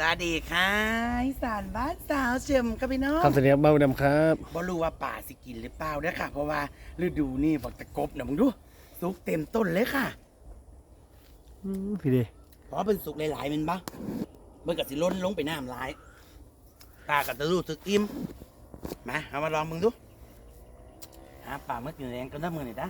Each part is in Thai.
สวัสดีค่ะอีสานบ้านสาวเฉิมครับพี่น้องคำเสนอเบ้าดำครับบ่รู้ว่าป่าสิกินหรือเปล่าเด้อค่ะ เพราะว่าฤดูนี่บอกตะกบนะมึงดู สุกเต็มต้นเลยค่ะ อืมพี่ดีเพราะเป็นสุกหลายๆแมันบ้ามันก็สิล้นลงไปน้ำหลาย ตากับตะรู้สึกอิ่มมาเอามาลองมึงดูหาป่าเมื่อกินแรงกันน้ำมือหน่อยนะ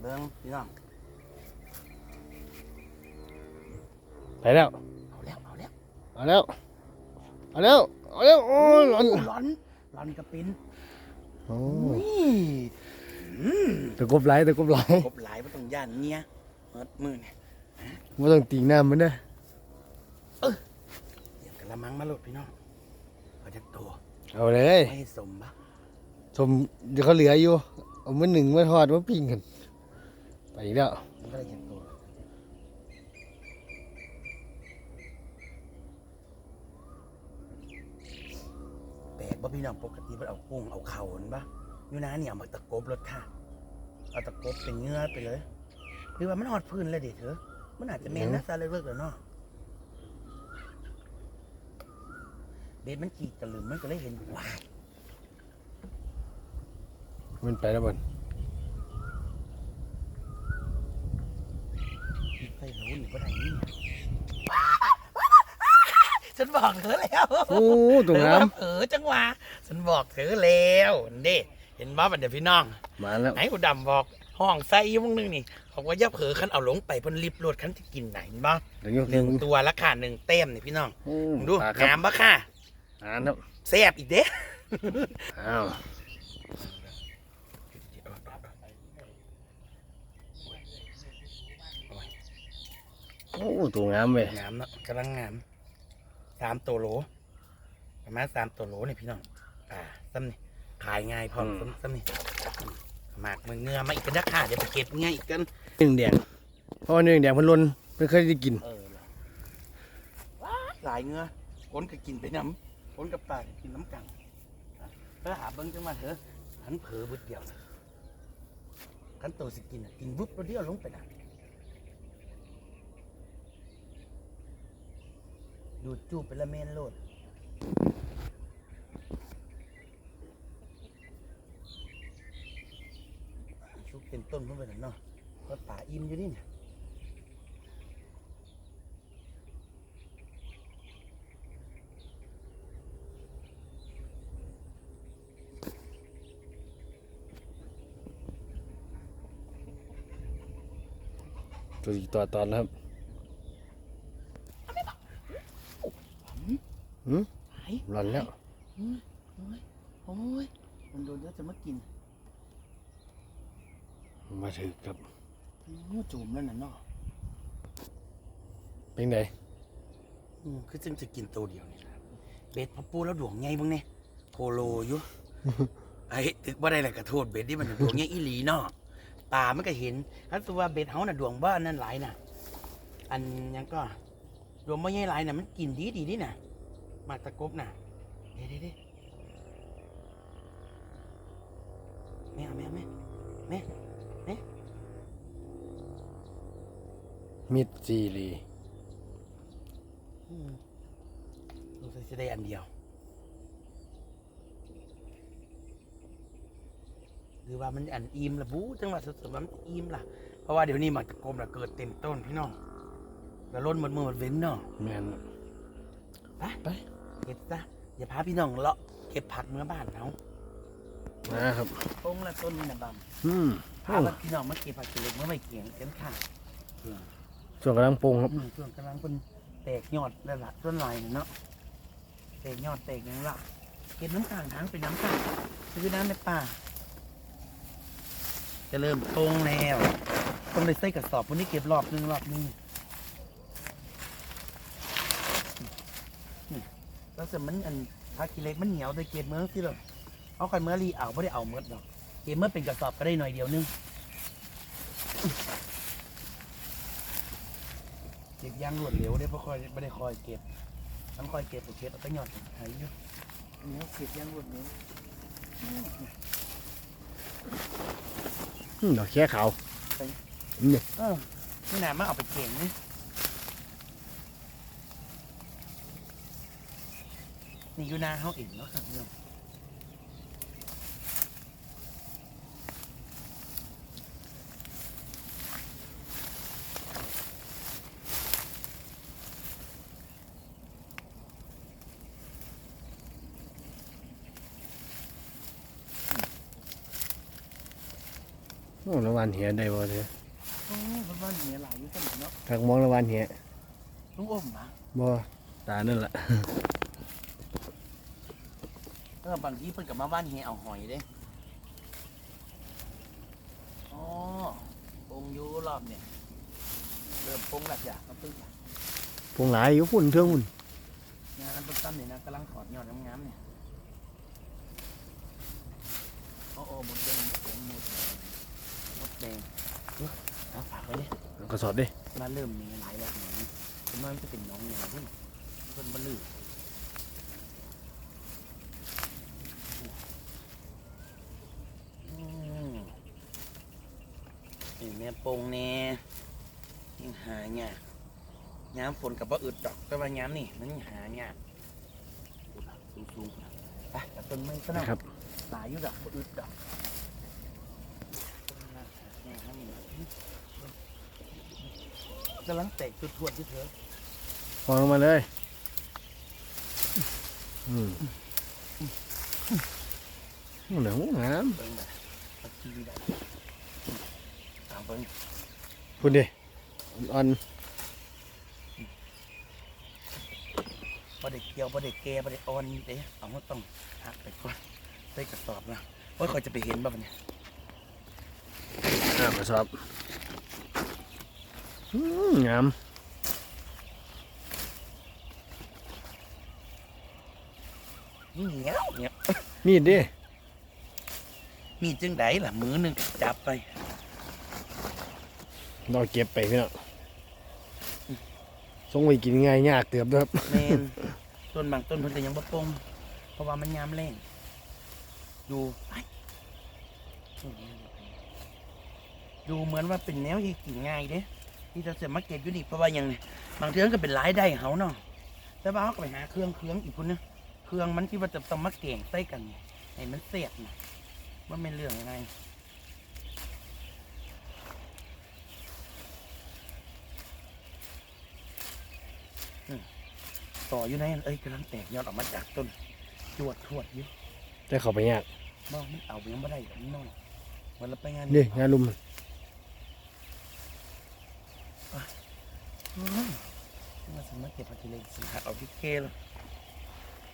เบิ้งพี่น้องไปแล้วเอาแล้วเอาแล้ว เอาแล้ว เอาแล้ว เอาแล้ว โอ้ยร้อนร้อนร้อนกระปินโอ้อุ้ยอืมตะกบไหลตะกบไหลกบหลายไม่ต้องย่านเนี้ยเมิดมือเนี่ยไม่ต้องตีน้ำมันนะเดี๋ยวกระมังมาโหลดพี่น้องเขาจะตัว เอาเลยไม่ให้สมปะชมเดี๋ยวเขาเหลืออยู่ เอามือหนึ่งมาทอดมาปิ้งกัน ไปอีกแล้ว มันก็เลยจะตัวแปลก บ่พี่น้องปกติมันเอากุ้งเอาเข่าเห็นปะอยู่นะเนี่ยเอามาตะกบรถค่ะเอาตะกบเป็นเงื้อไปเลยหรือว่ามันหอดพื้นเลยเด็ดเถอะมันอาจจะเมนนะซาเลยเวิร์กแล้วเนาะเบ็ดมันกรีดตะลึมมันก็เลยเห็นว้ายมันไปแล้วบนใส่รู้หรือว่าไหนนี่ ฉันบอกเธอแล้วโอ้ตรงน้เออจังหวะฉันบอกเธอแล้วเด้เห็นบ้าบันเดี๋ยวพี่น้องำมาแล้ว ไหนอุดำบอกห้องใส่อยุ่งนึงนี่บอกว่าอย่าเผลอคันเอาลงไปเพิ่นรีบรวดคันที่กินไหนเห็นบ้าเดี๋ยวยกหนึ่งตัวละค่ะหนึ่งเต็มนี่พี่น้องโอ้ดูปลาครับงามปะค่ะอ่านครับแซ่บอีกเด้อ้าวโอ้ตัวงามเว้ยงามเนาะกำลังงาม สามตัวโหลประมาณสามตัวโหลนี่พี่น้องอ่าซ้ำนี่ขายง่ายพร้อมซ้ำซ้ำนี่หมากมือเงือมาอีกกันนะค่ะเดี๋ยวไปเก็บง่ายอีกกันหนึ่งแดงเพราะว่าหนึ่งแดงมันล้นไม่เคยได้กินเออล่ะว้ายหลายเงือคนก็กินไปน้ำคนกับปลาก็กินน้ำกันเออหาเบิ้งจังมาเถอะหันเผลอบึดเดียวขันโตสิกินน่ะกินวุบเดียวลงไปนะ ดูดจูบไปละเมนโลดชุกเต็มต้นเพิ่งไปหน่อยเนาะก็ป่าอิ่มอยู่นี่เนี่ยตัวอีกตัวตอนนะครับหืม หาย ร้ อนแล้วโอ้ยโอ้ยโอ้ยมันโดนแล้วจะมากินมาถึงครับโอ้จุ่มแล้วน่ะเนาะเป็นไงอืมคือจึงจะกินตัวเดียวนี่ล่ะเบ็ดพอปูแล้วดวงไงบ้างเนี่ยโคโลอยู่ไอ้ตึกว่าได้แหละกระโทษเบ็ดนี่มันดวงไงอีหลีเนาะป่ามันก็เห็นถ้าตัวาเบ็ดเฮาน่ะดวงบ้านนั่นหลายน่ะ อันยังก็ดวงไม่ใช่หลายน่ะมันกินดีดีนี่น่ะหมากตะกบน่ะ เด้เด้เด้แม่เอาแม่เอาแม่แม่มิดจีรีอืมสงสัยจะได้อันเดียว หรือว่ามันอันอิ่มละบูจังหวะสุดๆว่ามันอิ่มล่ะ เพราะว่าเดี๋ยวนี้หมากตะกบน่ะเกิดเต็มต้นพี่น้องแล้วล้นหมดมือหมดเว้นเนาะแมนไปไปเก็บซะ อย่าพาพี่น้องเลาะเก็บผักเมื่อบ้านเขานะครับต้งละต้นนี่นะบังอืมพาพี่น้องมาเก็บผักกิเล็กเมื่อไม่เกี่ยงกันค่ะส่วนกำลังปรุงครับอืมช่วงกำลังเป็นแตกยอดแล้วล่ะต้นลายน่ะเนาะแตกยอดแตกหยังละเก็บน้ำข้างทางเป็นน้ำข้างคือน้ำในป่า จะเริ่มตรงแล้วต้องเลยใส่กระสอบวันนี้เก็บรอบหนึงรอบหนึง แล้วเสร็จมันอันผักกิเล็กมันเหนียวแต่เก็บเมื่อสิเลยเอากันเมื่อรีเอาไม่ได้เอาเมื่อดอกเก็บเมื่อเป็นกระสอบก็ได้หน่อยเดียวนึงเก็บย่างรวดเร็วได้เพราะคอยไม่ได้คอยเก็บต้องคอยเก็บโอเคเอาไปหยอดหายอยู่อันนี้เก็บย่างรวดเร็วอืมดอกแค่ขาวเออนี่นามาเอาไปเก่งนี่ นี่อยู่นาเขาเองเนาะครับพี่น้องโอ้ระวันเหียได้บ่เด้อโอ้มันว่ามีหลายอยู่กันเนาะทักมองระวันเหียลุงอมปะบ่ตานั่นล่ะเออบางทีเพิ่นกับมาบ้านเฮียเอาหอยเด้อ๋อปงอยู่รอบเนี่ยเริ่มปงแล้วจ้ะน้ำตึ้งจ้ะพวงหลายอยู่พุ่นเทื่องพุ่นงานต้นตั้มเนี่ยนะกำลังถอดยอดงามๆเนี่ยโอ้โอ้หมดแดงหมดแดงหมดแดงหมดแดงเอ้ยเอาฝากไว้เนี่ยกระสอบเด้มาเริ่มมีหลายแล้วเนี่ยผมว่ามันจะเป็นน้องแนวขึ้นเพิ่นบลืออื นี่แม่ปงเนี่ยยังหาเนี่ยากย้ำฝนกับว่าอึดดอกแต่ว่าย้ำนี่มันยังหาเนี่ยากสูงสูงๆไปกับต้นไม้ก็ได้ครับหลายอยู่ดอกบ่อึดดอกกำลังแตกจุดทวดที่เธอวางลงมาเลยอืมโอ้หนังงาม เบิ่งแบบเอาทีวีได้ตามเบิ่งพุ่นดิอ่อนบ่ได้เกี่ยวบ่ได้แก่บ่ได้อ่อนเด้เอามาต้องหักไปก่อนใส่กระสอบนะว่าเขาจะไปเห็นบ่บัดเนี่ยๆอ่ากระสอบอืมงามเหนียวเหนียวมีดเด้มีจึงไดล่ะมือหนึงจับไป เราเก็บไปพี่น้องส่งไว้กินง่ายยากเติบเด้อครับแม่นต้นบางต้นเพิ่นก็ยังบ่ปลงเพราะว่ามันยามแรงดูไปดูเหมือนว่าเป็นแนวที่กินง่ายเด้ที่เราจะมาเก็บอยู่นี่เพราะว่ายังนี่บางเทื่อมันก็เป็นรายได้เขาเนาะแต่ว่าเขาก็ไปหาเครื่องเครื่องอีกพุ่นนะเครื่องมันที่ว่าจะต้องมาเก่งใส่กันให้มันเสียบนะว่าเป็นเรื่องยังไง ต่ออยู่ในนั้นเอ้ยกำลังแตกยอดออกมาจากต้นจวดทวดอยู่แต่เขาไปยากบอกมันเอาไปยังไม่ได้แบบนี้น้อยวันละไปงานนี่งานลุมอืมว่าสามารถเก็บผักกิเลสสิหักเอาที่เกล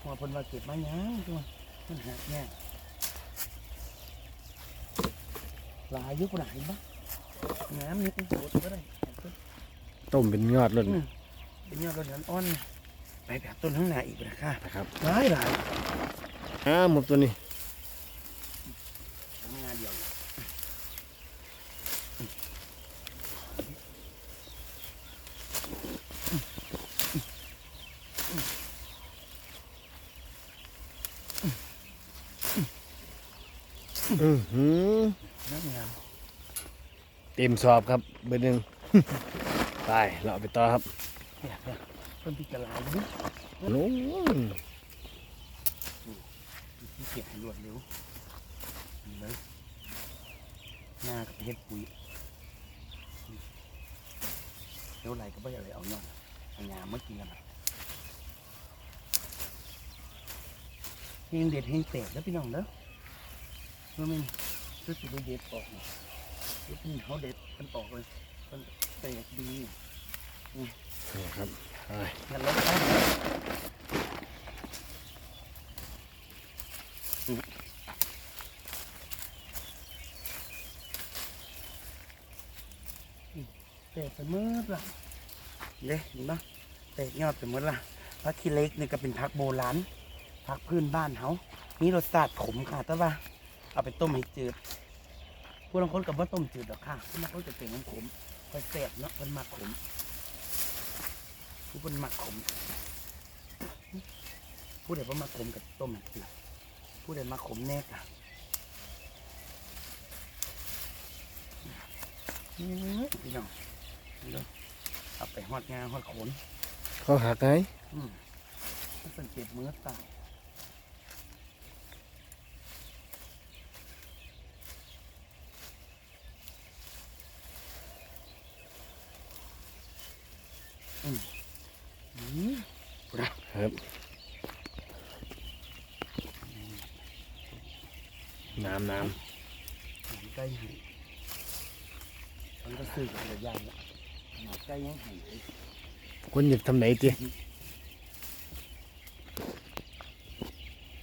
พอเพิ่นว่าเก็บมาหยังตัวมันหักเนี่ยหลายอยุคหลายบ้างน้ำนิดนึงโดดก็ได้ต้มเป็นยอดเลยอืมเป็นยอดรถอ่อนๆ ไปแบบต้นข้างหน้าอีกนะคะนะครับหลายหลายอ้าหมดตัวนี้ทำงานเดียวอยู่อือหือนั่นงามเต็มสอบครับเบอร์หนึ่งไปเราเอาไปต่อครับ อยากเนี่ยเพิ่นพิจารณาอยู่โอ้ยที่เก็บให้รวดเร็วนี่เลยหน้ากับเฮ็ดปุ๋ยเดี๋ยวไหลก็ไม่อะไรเอายอดเอางามเมื่อกี้กันนะเฮงเด็ดเฮงแตกแล้วพี่น้องเด้อเมื่อมันรู้สึกว่าเด็ดออกเนี่ยเด็ดนี่เขาเด็ดมันออกเลยมันแตกดีนี่ครับ งั้นแล้วเตกไปมื่อละเด้เห็นปะแตกยอดไปมื่อละพักขี้เล็กนี่ก็เป็นพักโบราณพักพื้นบ้านเขามีรสชาติขมค่ะแต่ว่า เอาไปต้มให้จืดผู้บางคนกับว่าต้มจืดหรอกค่ะผู้บางคนจะเป็นขมคอยแสบเนาะมันมักขม ผู้คนมักขมผู้ใดว่ามักขมกับต้มจืดผู้ใดมักขมแน่กะอื้อพี่น้องนี่เด้อเอาไปหอดงาหอดขนเขาหักไงอืมถ้าสังเกตมือตาย อืมอืม ครับน้ำน้ ใกล้หันมันก็ซื้อกับระยะละหนา ใกล้ยังหันำคนอยากทำไหนตี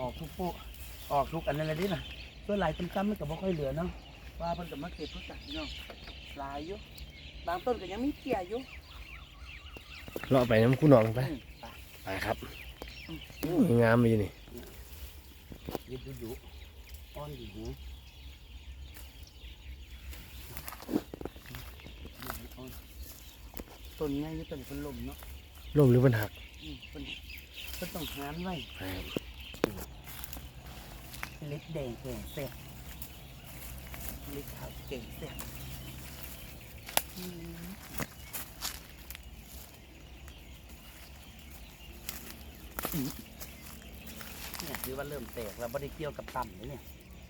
ออกทุกพวกออกทุกอันนั้นเลยดิน่ะเพื่อหลายต้นๆมันก็บ่ค่อยเหลือเนาะว่าเพิ่นก็มาเก็บเพื่อตัดเนาะหลายอยู่บางต้นก็ยังมีเกี่ยอยู่เลาะไปน้ำคุณน้องไปอืมไปไปครับอู้ยงามไปอยู่นี่ยึดดูดูอ้อนดีหู ต้นง่ายอยู่ต้นเป็นลมเนาะร่มหรือมันหักอืมเป็นเป็นต้องหานไว้ไปครับเล็กแดงแก่แซ่บเล็กขาวเก่งแซ่บอืมอืมเนี่ยคือว่าเริ่มแตกแล้วไม่ได้เกี่ยวกับต่ำเลยเนี่ย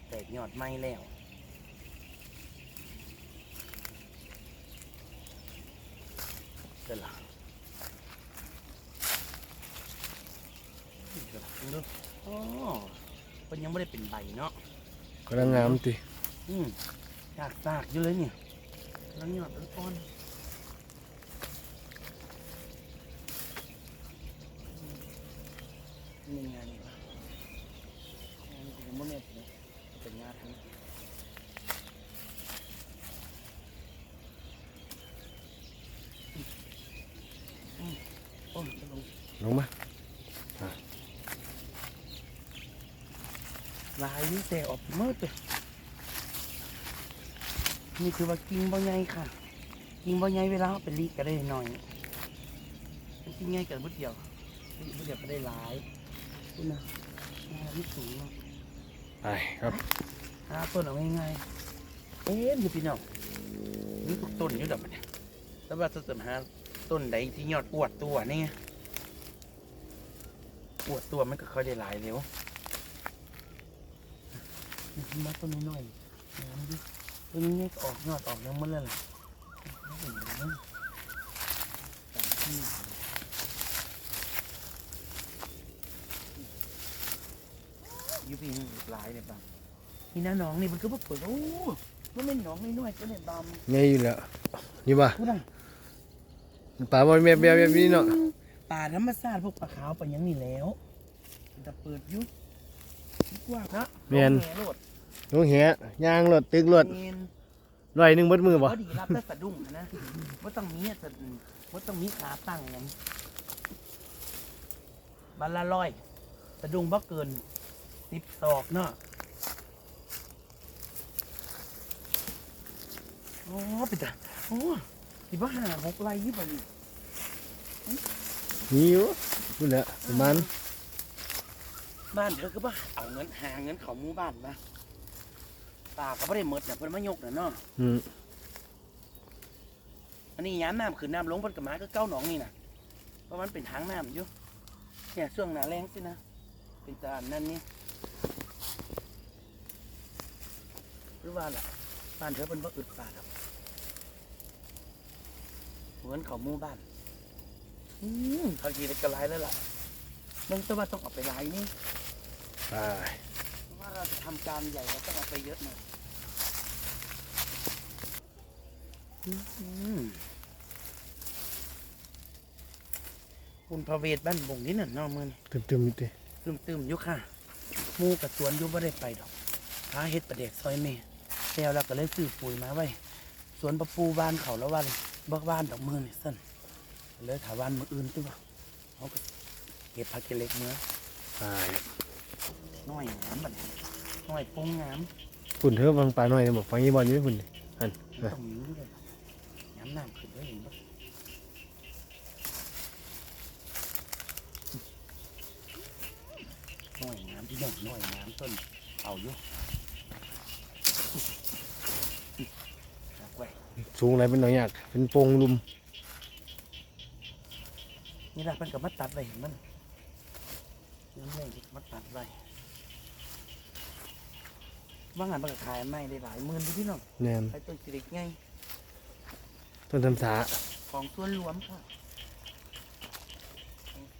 แตกยอดไม้แล้ว เดี๋ยวละเดี๋ยวละดูอ๋อมันยังไม่ได้เป็นใบเนาะกำลังงามตีอืมอยากซากอยู่เลยเนี่ยแล้วหยอดต้นนี่งานนี่ปะงานนี้ยังไม่เม็ดเลยเป็นงานทั้งอืมโอ้ยจะลง ลงมา ลายนี่ แต่ออกเมื่อเลยนี่คือว่ากิงบ่ใหญ่ค่ะ กิงบ่ใหญ่เวลาเอาไเป็นลีกก็ได้หน่อยกิงใหญ่กันบุดเดียวลีกบุดเดียวก็ได้หลายนี่นะงานนี่สูงเนาะไปครับหาต้นเอาง่ายๆเอ๊ะอยู่พี่น้องนี่ทุกต้นอยู่ดอกมันเนี่ยแต่ว่าถ้าเกิดหาต้นใดที่ยอดอวดตัวนี่ไงอวดตัวมันก็ค่อยได้หลายเร็วนี่ มาต้นน้อยๆงามดิต้นนี้ก็ออกยอดออกยังหมดเลยล่ะไม่เห็นเลยนะตามที่อยูพี่นี่หลายเลยบ้างนี่นะน้องนี่มันก็บ่เปิดโอ้มันเป็นหน้องน้อยๆก็เนี่ยบามไงอยู่แล้วนี่ป่ะพูดนะป่าบอลแบบแบบแบบนี้เนาะป่าธรรมชาติพวกปลาขาวไปยังนี่แล้วแต่เปิดอยุ กว่านะแม่นแหโลดลงแหยางรถตึกรถเมนลอยหนึ่งเบดมือพป่ะอดีรับแต่สะดุ้งนะว่าต้องมีอะสะดุ้งว่าต้องมีขาตั้งหยังบัลละร้อย สะดุ้งบ่เกินสิบศอกเนาะโอ้ปิดตาโอ้สิบ่หาหกไรยี่บ่นี่มีอยู่พูดแล้วประมาณ บ้านเธอก็บ่เอาเงินหาเงินเขาหมู่บ้านมาป่าก็ไม่ได้หมดเนี่ยเพิ่นมายกน่ะเนาะอืมอันนี้ย้ำน้ำขึ้นน้ำลงเพิ่นก็มาก็เก้าหนองนี่น่ะเพราะมันเป็นทางน้ำอยู่เนี่ยช่วงหน้าแรงสินะเป็นตาอันนั่นนี่หรือว่าล่ะบ้านเธอเป็นบ่อึดป่าดอกเหมือนเขาหมู่บ้านอืมเขาขี่ได้กระไรแล้วล่ะมันแต่ว่าต้องเอาไปไล่นี่ ไปเพราะว่าเราจะทำการใหญ่เราต้องเอาไปเยอะหน่อยอืมคุณพระเวทบ้านบงนี่น่ะเนอกมือนี่ตึมตึมๆอยู่ตีตึมตึมๆอยู่ค่ะหมูกับสวนอยู่บ่ได้ไปดอกหาเฮ็ดประเด็กซอยเมแล้วเราก็เลยซื้อปุ๋ยมาไว้ สวนประปูบ้านเขาแล้ววันบักบ้านดอกมือนี่สั้นเลยถาวันมืออื่นตัวเขาก็เก็บผักเกล็กเมื่อ ไป น้อยงามบัดนี้น้อยปงงามฝุ่นเถอะฟังปลาหน่อยบอกฟังยี่บอลอยู่ไหมฝุ่นนี่อันมันต้องมีเลยย้ำน้ำขึ้นด้วยเห็นปะน้อยน้ำที่น้องน้อยน้ำต้นเอาอยู่รักไว้สูงอะไรเป็นหน่อยยาก เป็นโปงลุมนี่แหละมันกับมาตัดไว้เห็นมันนี่เลยมาตัดไว้ ว่างานมันก็ขายไม่ได้หลายหมื่นอยู่พี่น้องแนมไอ้ต้นสิริกไงต้นทำสาของส่วนรวมค่ะ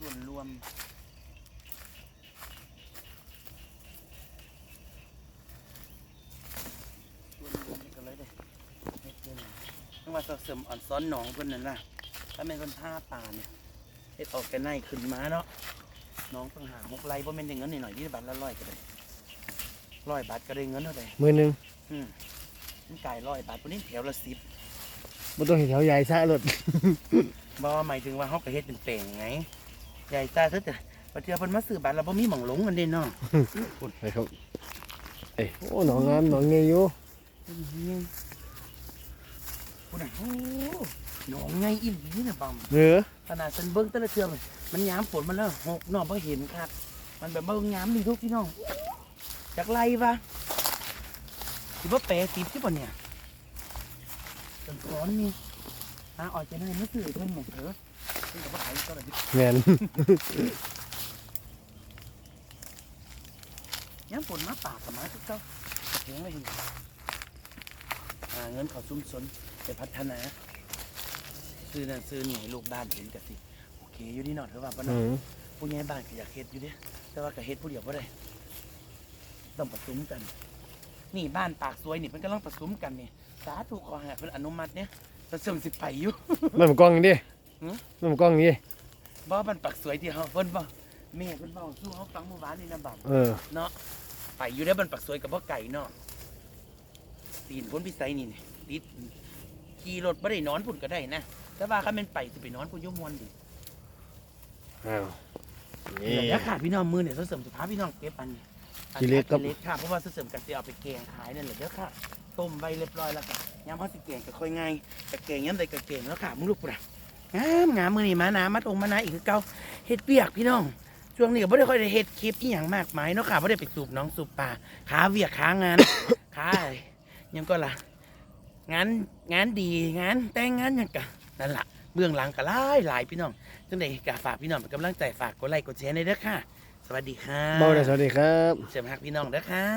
วนรวมส่วนรวมนี่ก็เลยได้เฮ็ดเรื่องนึกว่าเสริมอ่อนซ้อนหนองเพิ่นนั่นน่ะถ้าเป็นคนท่าป่าเนี่ยเฮ็ดออกแกไนขึ้นมาเนาะน้องต้องหาหกไร่บ่แม่นได้เงินหน่อยๆที่บาทละร้อยก็ได้ ร้อยบาทก็ได้เงินเท่าใดมือหนึ่งอืมมันไก่ร้อยบาทตัวนี้แถวละสิบบ่ต้องเห็นแถวใหญ่ซะรถ บ่หมายถึงว่าเขาก็เฮ็ดเป็นแปลงไงใหญ่ตาเถอะแต่ปเทื่อเพิ่นมาซื้อบัตรแล้วบ่มีหม่องหลงกันเด้เนาะไปครับเอ้ยโอ้หนองงามหนองเงยอยู่คุณน่ะโอ้หนองไงอีหลีน่ะบัมเออขนาดฉันเบิ่งแต่ละเทื่อมันมันยามฝนมันแล้วหกเนาะบ่เห็นครับ มันแบบเบิ่งยามนี่ทุกพี่น้อง จากไรวะสิบ่แปรติดที่บ่เนี่ยจนร้อนนี่หาออกจะได้มาซื้อเพิ่นแหม่เถอะเพิ่นก็บ่ขายก็ได้แม่นย้ำฝนมาปากกับมาทุกเจ้าเลี้ยงไว้เห็นหาเงินเขาซุ่มสนไปพัฒนาซื้อนั่นซื้อนี่ให้ลูกบ้านเห็นกันสิโอเคอยู่นี่หน่อยเถอะว่าปะอืเนาะมผู้ใหญ่บ้านก็อยากเฮ็ดอยู่เด้แต่ว่าก็เฮ็ดผู้เดียวบ่ได้ ต้องประชุมกัน นี่บ้านปากสวยนี่เพิ่นกำลังประชุมกันนี่สาธุขอให้เพิ่นอนุมัติเนี่ยจะเสริมสิไปอยู่มันมันกล้องนี่ดิหือมันมันกล้องนี่ดิบ่บ้านปากสวยที่เฮาเพิ่นบ่แม่เพิ่นเว้าสู้เฮาฟังเมื่อวานนี่นะบังเออ เนาะไปอยู่ได้บันปักสวยกับพ่อไก่เนาะตีนพ้นพิสัยนี่นี่ติดขี่รถไม่ได้นอนพุ่นก็ได้นะแต่ว่าข้าเป็นไปสิไปนอนพุ่นอยุ่มวนดิ อ้าว นี่ เดี๋ยวขาดพี่น้องมือเนี่ยเสริมสุภาพพี่น้องเก็บอันนี้ อันขี้เล็กครับขี้เล็กค่ะเพราะว่าเสริมกันจะเอาไปแกงขายนั่นแหละเดี๋ยวค่ะ ต้มใบเรียบร้อยแล้วค่ะยามเขาสิแกงก็ค่อยง่ายแต่แกงย้ำใดก็แกงแล้วค่ะมึงลูกปุ่นงามงามมือนี่มานามัดองมานาอีกคือเก่าเฮ็ดเปียกพี่น้องช่วงนี้ก็ไม่ได้ค่อยได้เฮ็ดคลิปอีหยังมากมายเนาะค่ะไม่ได้ไปสูบน้องสูบป่าขาเวียกขางานขาอะไรยังก็ล่ะงานงานดีงานแต่งงานหยังกะนั่นล่ะเบื้องหลังก็หลายหลายพี่น้องจังไดก็ฝากพี่น้องเป็นกำลังใจฝากกดไลค์กดแชร์ในอยเด้อค่ะ สวัสดีค่ะเบาเลยสวัสดีครับเชิญฮักพี่น้องเด้อค่ะ